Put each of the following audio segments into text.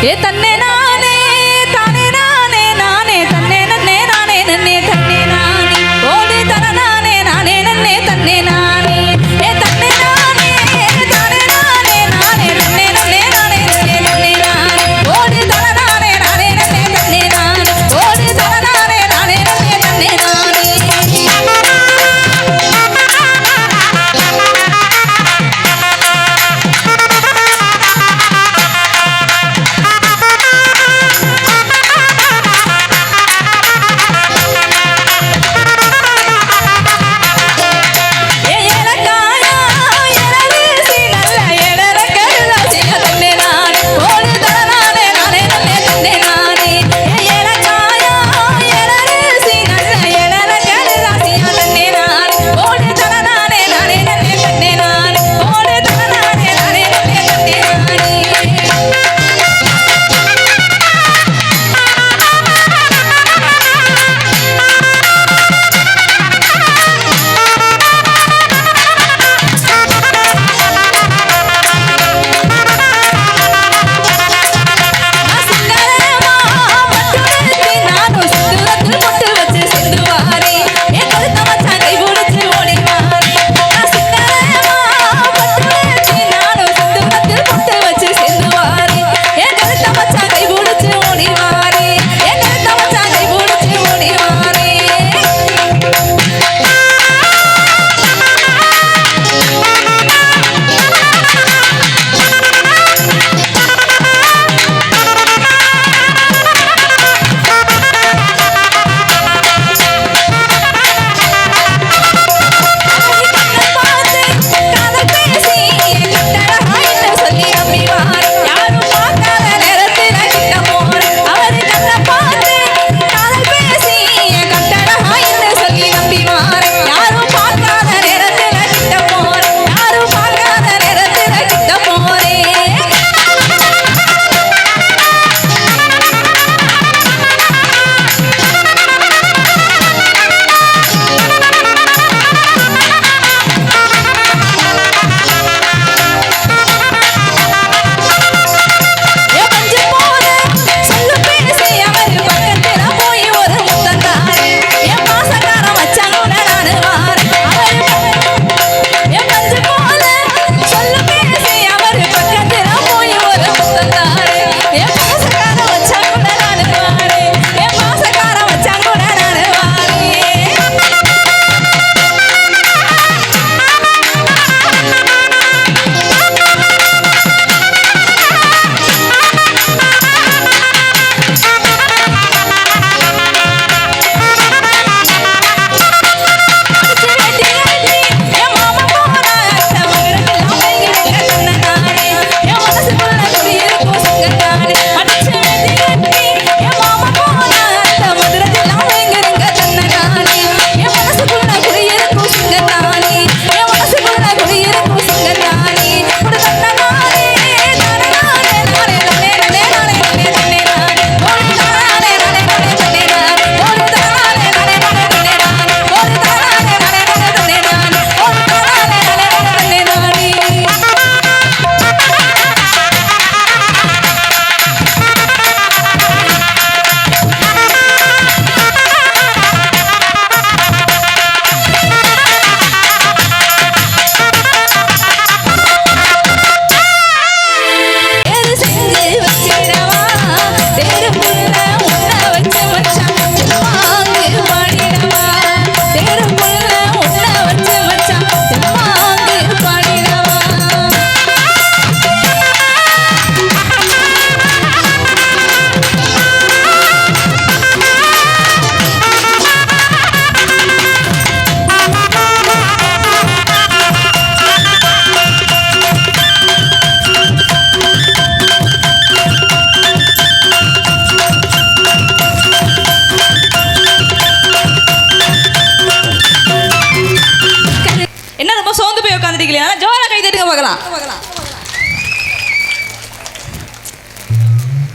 给咱呢。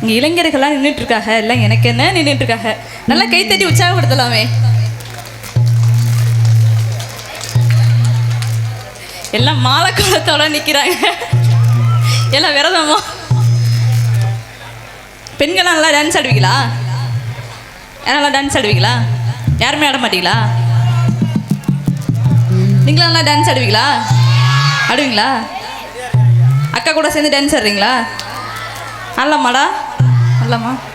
இங்கே இளைஞர்கள்லாம் நின்றுட்டுருக்காங்க எல்லாம் எனக்கு என்ன நின்றுட்டுருக்காங்க நல்லா கைத்தட்டி உற்சாகப்படுத்தலாமே. எல்லாம் மாலை கோலத்தோட நிற்கிறாங்க எல்லாம் விரதமோ. பெண்கள்லாம் நல்லா டான்ஸ் ஆடுவீங்களா? நல்லா டான்ஸ் ஆடுவீங்களா? யாருமே ஆட மாட்டீங்களா? நீங்களும் நல்லா டான்ஸ் ஆடுவீங்களா? ஆடுவீங்களா? அக்கா கூட சேர்ந்து டான்ஸ் ஆடுறீங்களா? நல்லம்மாடா அல்லம்மா டான்ஸ்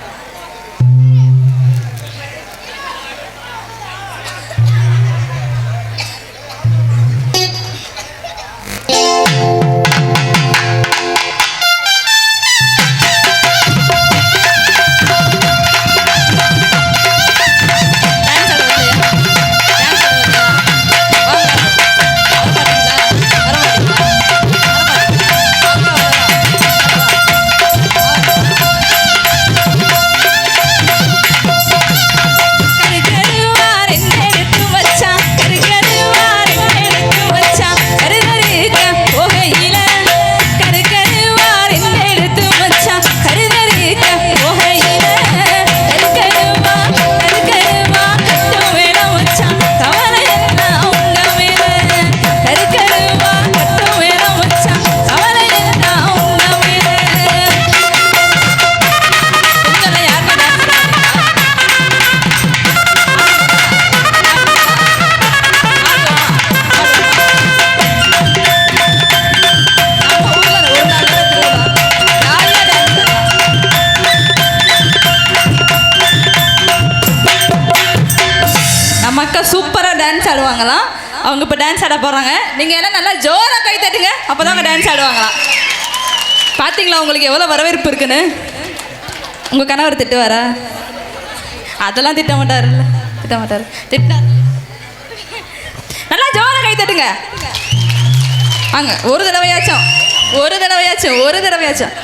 அவங்க இப்போ டான்ஸ் ஆட போகிறாங்க நீங்கள் எல்லாம் நல்லா ஜோராக கை தட்டுங்க அப்பதான் அவங்க டான்ஸ் ஆடுவாங்களாம். பார்த்தீங்களா உங்களுக்கு எவ்வளோ வரவேற்பு இருக்குன்னு? உங்கள் கணவர் திட்டுவாரா? அதெல்லாம் திட்ட மாட்டாருல்ல. திட்ட மாட்டார். திட்டார் நல்லா ஜோராக கை தட்டுங்க. வாங்க ஒரு தடவையாச்சும். ஒரு தடவையாச்சும் ஒரு தடவையாச்சும்.